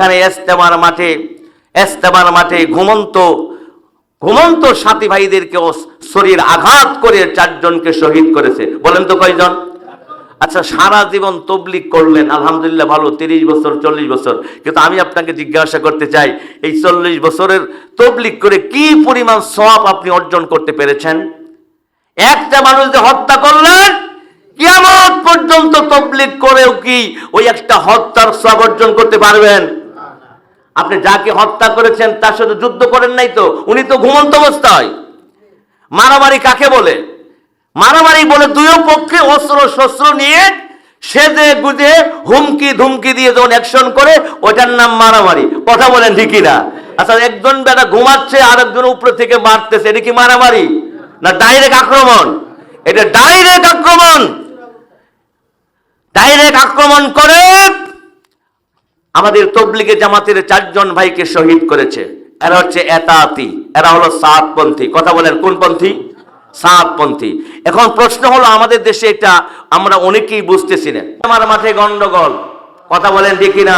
এখানে এস্তেমার মাঠে এস্তেমার মাঠে ঘুমন্ত ঘুমন্ত সাথী ভাইদেরকেও শরীর আঘাত করে চারজনকে শহীদ করেছে। বলেন তো কয়জন? আচ্ছা সারা জীবন তবলিক করলেন, আলহামদুলিল্লাহ ভালো, তিরিশ বছর, চল্লিশ বছর। কিন্তু আমি আপনাকে জিজ্ঞাসা করতে চাই, এই চল্লিশ বছরের তবলিক করে কি পরিমাণ সওয়াব আপনি অর্জন করতে পেরেছেন? একটা মানুষ যে হত্যা করলেন, কিয়ামত পর্যন্ত তবলিক করেও কি ওই একটা হত্যার সব অর্জন করতে পারবেন? আপনি যাকে হত্যা করেছেন, তার সাথে যুদ্ধ করেন নাই তো, উনি তো ঘুমন্ত অবস্থায়। মারামারি কাকে বলে? মারামারি বলে দুই পক্ষে অস্ত্র শস্ত্র নিয়ে সেজে গুজে হুমকি ধুমকি দিয়ে যখন অ্যাকশন করে ওটার নাম মারামারি। কথা বলেন ঠিকই না আচ্ছা একজন বেটা ঘুমাচ্ছে, আরেকজন উপরে থেকে মারতেছে, এটা কি মারামারি? না ডাইরেক্ট আক্রমণ? এটা ডাইরেক্ট আক্রমণ। ডাইরেক্ট আক্রমণ করে আমাদের তবলিগে জামাতের চারজন ভাইকে শহীদ করেছে। এরা হচ্ছে এতাতি, এরা হলো সাতপন্থী। কথা বলেন, কোন পন্থী? সাতপন্থী। এখন প্রশ্ন হলো, আমাদের দেশে এটা আমরা অনেকেই বুঝতেছি না। আমার মাঠে গন্ডগোল। কথা বলেন দেখি না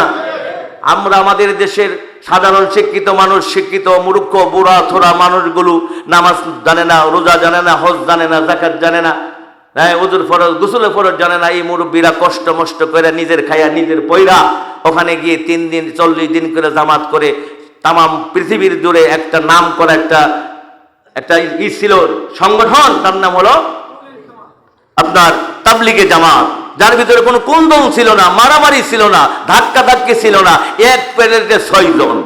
আমরা আমাদের দেশের সাধারণ শিক্ষিত মানুষ, শিক্ষিত মূর্খ, বুড়া, থোড়া মানুষগুলো নামাজ জানে না, রোজা জানে না, হজ জানে না জাকাত জানে না। হ্যাঁ ওজুর ফরজ, গোসলে ফরজ জানে না। এই মুরব্বীরা কষ্ট মষ্ট করে নিজের খাইয়া নিজের পয়রা ওখানে গিয়ে তিন দিন, চল্লিশ দিন করে জামাত করে তামাম পৃথিবীর জুড়ে একটা নাম করা একটা একটা ই ছিল, সংগঠন, তার নাম হলো আপনার তাবলিগে জামাত। যার ভিতরে কোনো কুন্দন ছিল না, মারামারি ছিল না ধাক্কা ধাক্কি ছিল না, এক প্লেটে ছয় জন।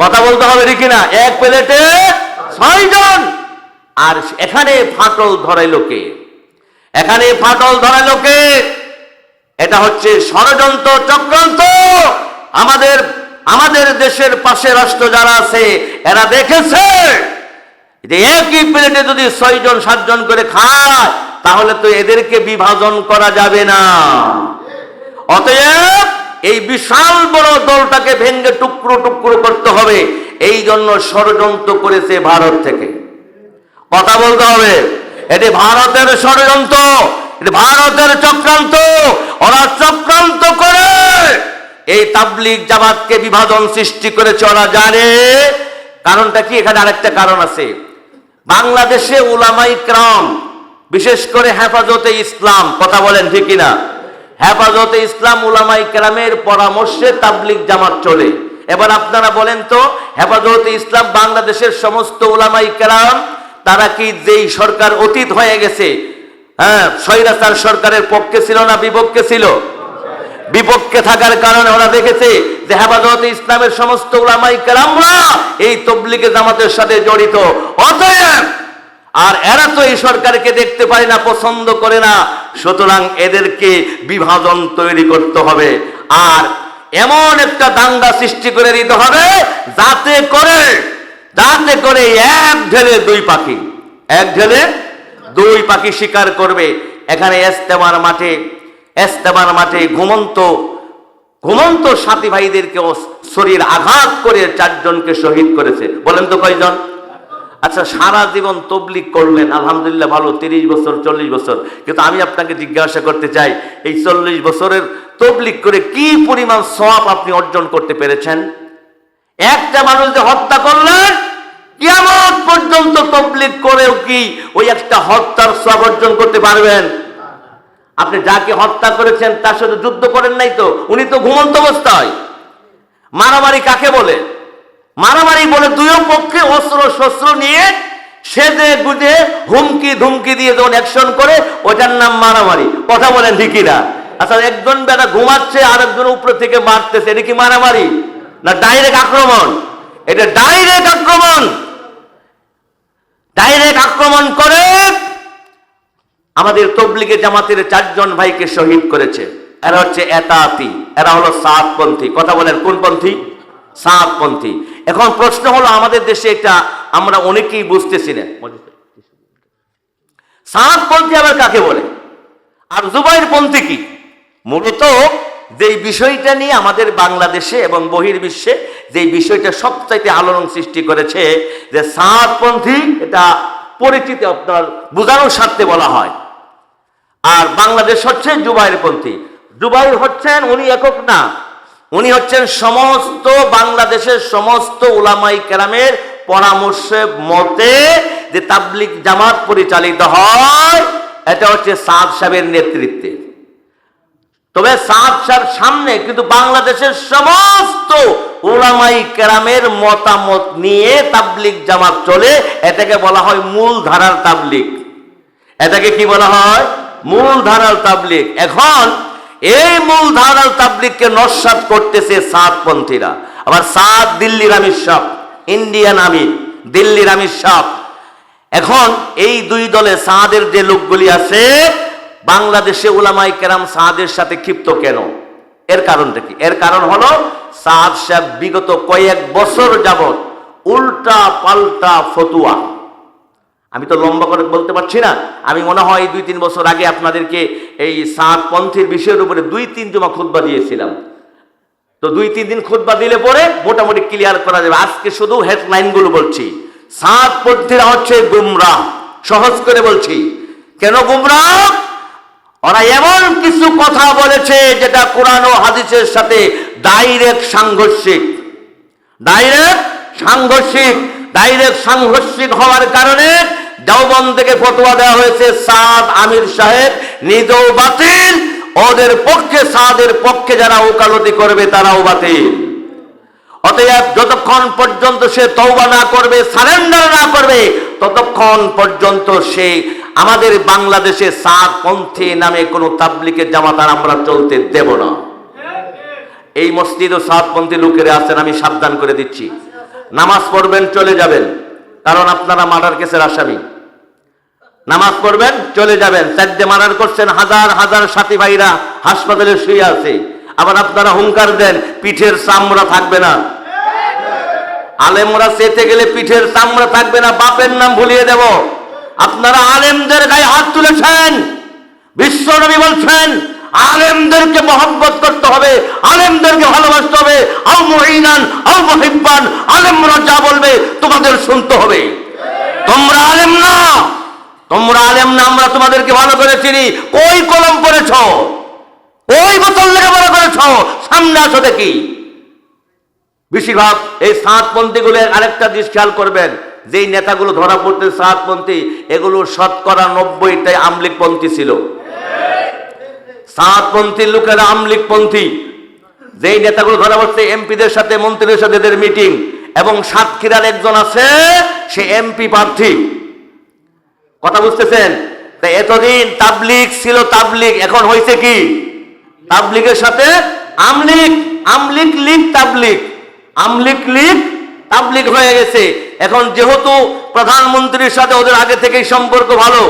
কথা বলতে হবে দেখি না এক প্লেটে ছয় জন। আর এখানে ফাটল ধরাই লোকে এখানে ফাটল ধরাই লোকে এটা হচ্ছে ষড়যন্ত্র চক্রান্ত। আমাদের আমাদের দেশের পাশে রাষ্ট্র যারা আছে, এরা দেখেছে যে একই প্লেটে যদি ছয়জন, সাতজন করে খায়, তাহলে তো এদেরকে বিভাজন করা যাবে না। অতএব এই বিশাল বড় দলটাকে ভেঙ্গে টুকরো টুকরো করতে হবে। এই জন্য ষড়যন্ত্র করেছে ভারত থেকে। কথা বলতে হবে, এটি ভারতের ষড়যন্ত্র। ভারতের চক্রান্ত ওরা চক্রান্ত করে। এই তাবলিগ জামাতকে বিভাজন সৃষ্টি করেছে, ওরা জানে। কারণটা কি? এখানে আরেকটা কারণ আছে। বাংলাদেশে উলামাই ক্রাম, বিশেষ করে হেফাজতে ইসলাম, কথা বলেন ঠিকই না হেফাজতে ইসলাম উলামাই ক্রামের পরামর্শে তাবলিগ জামাত চলে। এবার আপনারা বলেন তো, হেফাজতে ইসলাম বাংলাদেশের সমস্ত উলামাই ক্রাম, তারা কি যেই সরকার অতীত হয়ে গেছে হ্যাঁ স্বৈরাচার সরকারের পক্ষে ছিল না, বিপক্ষে ছিল। বিপক্ষে থাকার কারণে ওরা দেখেছে যে হেফাজতে ইসলামের সমস্ত উলামাই কেরামরা এই তবলিগে জামাতের সাথে জড়িত। অতএব, আর এরা তো এই সরকারকে দেখতে পারে না, পছন্দ করে না, সুতরাং এদেরকে বিভাজন তৈরি করতে হবে। আর এমন একটা দাঙ্গা সৃষ্টি করে দিতে হবে যাতে করে যাতে করে এক ঢেলে দুই পাখি, এক ঢেলে দুই পাখি শিকার করবে। এখানে এস্তেমার মাঠে এস্তেমার মাঠে ঘুমন্ত ঘুমন্ত সাথী ভাইদেরকে শরীর আঘাত করে চারজনকে শহীদ করেছে। বলেন তো কয়জন? আচ্ছা সারা জীবন তবলিক করলেন, আলহামদুলিল্লাহ ভালো, তিরিশ বছর, চল্লিশ বছর। কিন্তু আমি আপনাকে জিজ্ঞাসা করতে চাই, এই চল্লিশ বছরের তবলিক করে কি পরিমাণ সওয়াব আপনি অর্জন করতে পেরেছেন? একটা মানুষ যে হত্যা করলেন কিয়ামত পর্যন্ত তবলিক করেও কি ওই একটা হত্যার সব অর্জন করতে পারবেন? আপনি যাকে হত্যা করেছেন, তার সাথে যুদ্ধ করেন নাই তো? উনি তো ঘুমন্ত অবস্থায়। মারামারি কাকে বলে? মারামারি বলে দুই পক্ষে অস্ত্র, শস্ত্র নিয়ে সেজে গুজে হুমকি ধুমকি দিয়ে যখন অ্যাকশন করে, ওটার নাম মারামারি। কথা বলেন ঠিকই না আচ্ছা একজন বেটা ঘুমাচ্ছে, আরেকজন উপরে থেকে মারতেছে, এটা কি মারামারি? না ডাইরেক্ট আক্রমণ? এটা ডাইরেক্ট আক্রমণ ডাইরেক্ট আক্রমণ করে। আমাদের তবলিগে জামাতের চারজন ভাইকে শহীদ করেছে। এরা হচ্ছে এতাতি, এরা হলো সাতপন্থী। কথা বলেন সাতপন্থী। এখন প্রশ্ন হলো, আমাদের দেশে এটা আমরা অনেকেই বুঝতেছি না। সাতপন্থী আবার কাকে বলে? আর জুবাইর পন্থী কি? মূলত যেই বিষয়টা নিয়ে আমাদের বাংলাদেশে এবং বহির্বিশ্বে যেই বিষয়টা সবচাইতে আলোড়ন সৃষ্টি করেছে, যে সাতপন্থী, এটা পরিচিতি আপনার বোঝানোর স্বার্থে বলা হয়। আর বাংলাদেশ হচ্ছে জুবাইর পন্থী। জুবাইর হচ্ছেন উনি একক না। উনি হচ্ছেন সমস্ত বাংলাদেশের সমস্ত উলামাই কেরামের পরামর্শে মতে যে তাবলিক জামাত পরিচালিত হয়, এটা হচ্ছে সাদ সাহেবের নেতৃত্বে। তবে সাদ সামনে কিন্তু বাংলাদেশের সমস্ত ওলামাই কেরামের মতামত নিয়ে তাবলিক জামাত চলে। এটাকে বলা হয় মূল ধারার তাবলিক এটাকে কি বলা হয়? মূল ধারার তাবলিক এখন এই মূল ধারাল তাবলিককে নস্বাত করতেছে সাতপন্থীরা। আবার সাত দিল্লির আমির সাহ, ইন্ডিয়ান আমির, দিল্লির আমির সাহ। এখন এই দুই দলে সাদের যে লোকগুলি আছে বাংলাদেশে উলামাই কেরাম সাদের সাথে ক্ষিপ্ত কেন? এর কারণটা কি? এর কারণ হলো সাদ সাহেব বিগত কয়েক বছর যাবত উল্টা পাল্টা ফতুয়া। আমি তো লম্বা করে বলতে পারছি না। আমি মনে হয় দুই তিন বছর আগে আপনাদেরকে এই সাত পন্থীর বিষয়ের উপরে দুই তিন জমা খুতবা দিয়েছিলাম। তো দুই তিন দিন খুতবা দিলে পরে মোটামুটি ক্লিয়ার করা যাবে। আজকে শুধু হেডলাইনগুলো বলছি। সাত পন্থীরা হচ্ছে গুমরা সহজ করে বলছি। কেন গুমরা ওরা এমন কিছু কথা বলেছে যেটা কোরআন ও হাদিসের সাথে ডাইরেক্ট সাংঘর্ষিক। ডাইরেক্ট সাংঘর্ষিক। ডাইরেক্ট সাংঘর্ষিক হওয়ার কারণে দেওবন্দ থেকে ফতোয়া দেওয়া হয়েছে, সাদ আমির সাহেব নিজেও বাতিল, ওদের পক্ষে, সাদের পক্ষে যারা ওকালতি করবে তারাও বাতিল। অতএব যতক্ষণ পর্যন্ত সে তৌবা না করবে, সারেন্ডার না করবে, ততক্ষণ পর্যন্ত সে আমাদের বাংলাদেশে সাত পন্থী নামে কোনো তাবলিকের জামাতার আমরা চলতে দেব না। এই মসজিদ ও সাতপন্থী লোকেরা আছেন, আমি সাবধান করে দিচ্ছি। নামাজ পড়বেন, চলে যাবেন। কারণ আপনারা মার্ডার কেসের আসামি। নামাজ পড়বেন, চলে যাবেন। চারটে মার্ডার করছেন, হাজার হাজার সাথী ভাইরা হাসপাতালে শুয়ে আছে। আবার আপনারা হুঙ্কার দেন, পিঠের চামড়া থাকবে না। আলেমরা চেতে গেলে পিঠের চামড়া থাকবে না, বাপের নাম ভুলিয়ে দেব। আপনারা আলেমদের গায়ে হাত তুলেছেন। বিশ্ব বিশ্বনবী বলছেন, আলেমদেরকে মহব্বত করতে হবে, আলেমদেরকে ভালোবাসতে হবে। আও মহিনান আও মহিব্বান, আলেমরা যা বলবে তোমাদের শুনতে হবে। তোমরা আলেম না, তোমরা আলেম না, আমরা তোমাদেরকে ভালো করে চিনি। কই কলম পড়েছ? ওই বোতল লেখাপড়া করেছ? সামনে আসো দেখি। বেশিরভাগ এই সাতপন্থীগুলোর আরেকটা জিনিস খেয়াল করবেন যেই নেতাগুলো ধরা পড়তে সাতপন্থী, এগুলো শতকরা নব্বইটাই আমলিকপন্থী ছিল। সাতপন্থী লোকেরা আমলিকপন্থী। যেই নেতাগুলো ধরা পড়ছে, এমপিদের সাথে, মন্ত্রীদের সাথে এদের মিটিং, এবং সাতক্ষীরার একজন আছে, সে এমপি প্রার্থী। কথা বুঝতেছেন? এতদিন তাবলিক ছিল তাবলিক এখন হয়েছে কি? তাবলিকের সাথে আমলিক আমলিক লিগ তাবলিক আমলিক লিগ তাবলিক হয়ে গেছে। এখন যেহেতু প্রধানমন্ত্রীর সাথে ওদের আগে থেকেই সম্পর্ক ভালো,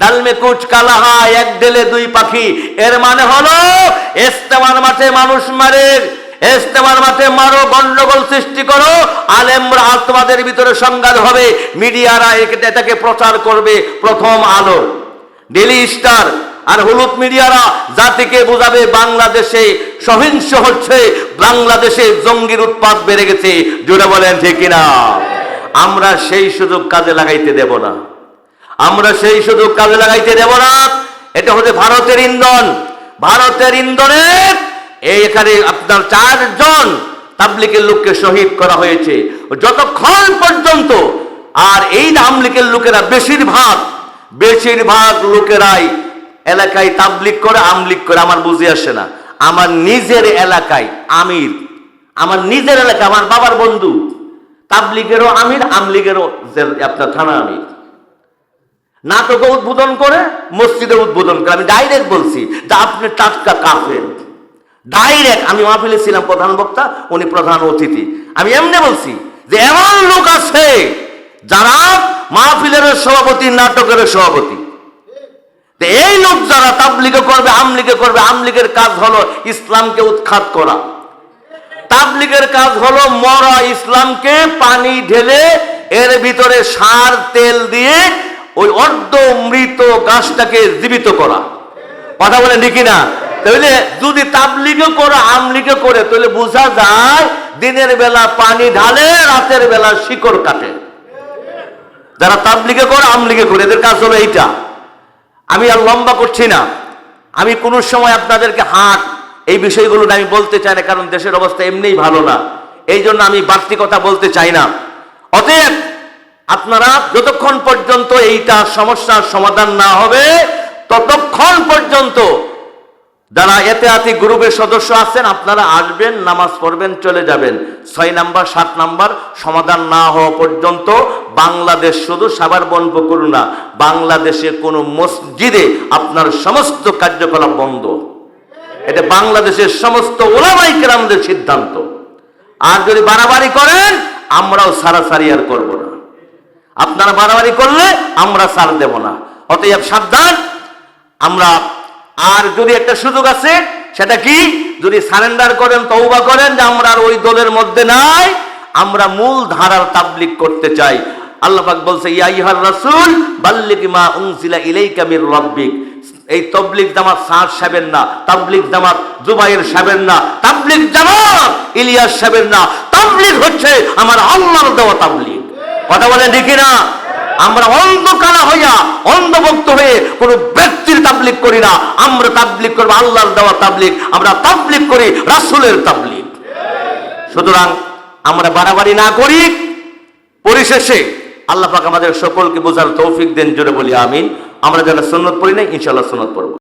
ডালমে কুচ কালাহা এক ডেলে দুই পাখি, এর মানে হলো ইস্তেমার মাঠে মানুষ মারে, ইস্তেমার মাঠে মারো, গন্ডগোল সৃষ্টি করো, আলেমরা তোমাদের ভিতরে সংঘাত হবে, মিডিয়ারা এটাকে প্রচার করবে প্রথম আলো। ডেলি স্টার আর হলুদ মিডিয়ারা জাতিকে বোঝাবে বাংলাদেশে সহিংস হচ্ছে, বাংলাদেশে জঙ্গির উৎপাদ বেড়ে গেছে। জোরে বলেন, ঠিক কিনা? আমরা সেই সুযোগ কাজে লাগাইতে দেব না। আমরা সেই সুযোগ কাজে লাগাইতে দেব না। এটা হচ্ছে ভারতের ইন্ধন। ভারতের ইন্ধনের এখানে আপনার চারজন তাবলিকের লোককে শহীদ করা হয়েছে। যতক্ষণ পর্যন্ত আর এই আমলিকের লোকেরা বেশিরভাগ বেশিরভাগ লোকেরাই এলাকায় তাবলিক করে আমলিক করে, আমার বুঝে আসে না। আমার নিজের এলাকায় আমির, আমার নিজের এলাকা আমার বাবার বন্ধু তাবলিগেরও আমির, আমলিগেরও আপনার থানা আমির। নাটকে উদ্বোধন করে, মসজিদে উদ্বোধন করে, আমি ডাইরেক্ট বলছি যে আপনি টাটকা কাফের। ডাইরেক্ট আমি মাহফিলে ছিলাম প্রধান বক্তা, উনি প্রধান অতিথি। আমি এমনি বলছি যে এমন লোক আছে যারা মাহফিলের সভাপতি, নাটকের সভাপতি। এই লোক যারা তাবলিগে করবে, আমলিগে করবে, আমলিগের কাজ হলো ইসলামকে উৎখাত করা। তাবলিগের কাজ হলো মরা ইসলামকে পানি ঢেলে এর ভিতরে সার, তেল দিয়ে ওই অর্ধ মৃত গাছটাকে জীবিত করা। কথা বলে নাকি না তাহলে যদি তাবলিগে করে আমলিগে করে, তাহলে বোঝা যায় দিনের বেলা পানি ঢালে, রাতের বেলা শিকড় কাটে। যারা তাবলিগে করে, আমলিগে করে, এদের কাজ হলো এইটা। আমি আর লম্বা করছি না। আমি কোনো সময় আপনাদেরকে হাট এই বিষয়গুলো আমি বলতে চাই না, কারণ দেশের অবস্থা এমনিই ভালো না। এই জন্য আমি বাড়তি কথা বলতে চাই না। অতএব আপনারা যতক্ষণ পর্যন্ত এইটা সমস্যার সমাধান না হবে, ততক্ষণ পর্যন্ত যারা এতেহাতি গ্রুপের সদস্য আছেন, আপনারা আসবেন, নামাজ পড়বেন, চলে যাবেন। ছয় নাম্বার, সাত নাম্বার, সমাধান না হওয়া পর্যন্ত বাংলাদেশ শুধু সাবার বন্ধ করুন না, বাংলাদেশে কোনো মসজিদে আপনার সমস্ত কার্যকলাপ বন্ধ। এটা বাংলাদেশের সমস্ত ওলামাই কেরামদের সিদ্ধান্ত। আর যদি বাড়াবাড়ি করেন, আমরাও সারাসারি আর করব না। আপনারা বাড়াবাড়ি করলে আমরা সার দেব না। অতএব সাবধান, আমরা আর যদি একটা সুযোগ আছে, সেটা কি? যদি সারেন্ডার করেন তৌবা করেন যে আমরা আর ওই দলের মধ্যে নাই, আমরা মূল ধারার তাবলিক করতে চাই। আল্লাহ পাক বলছে, ইয়া ইহার রাসূল বাল্লিক মা উনজিলা ইলাইকা মির রাব্বিক। এই তবলিক জামাত সার সাহেবের না তাবলিক জামাত জুবাইর সাহেবের না তাবলিক জামাত ইলিয়াস সাহেবের না তাবলিক হচ্ছে আমার আল্লাহর দেওয়া তাবলিক কথা বলে দেখি না আমরা অন্ধকারা হইয়া, অন্ধভক্ত হয়ে কোনো ব্যক্তির তাবলিক করি না, আমরা তাবলিক করব আল্লাহর দেওয়া তাবলিক আমরা তাবলিক করি রাসূলের তাবলিক সুতরাং আমরা বাড়াবাড়ি না করি, পরিশেষে আল্লাহ পাক আমাদের সকলকে বোঝার তৌফিক দেন, জোরে বলি, আমিন। আমরা যারা সন্ন্যত পড়ি না ইনশাল্লাহ সন্ন্যত পড়ব।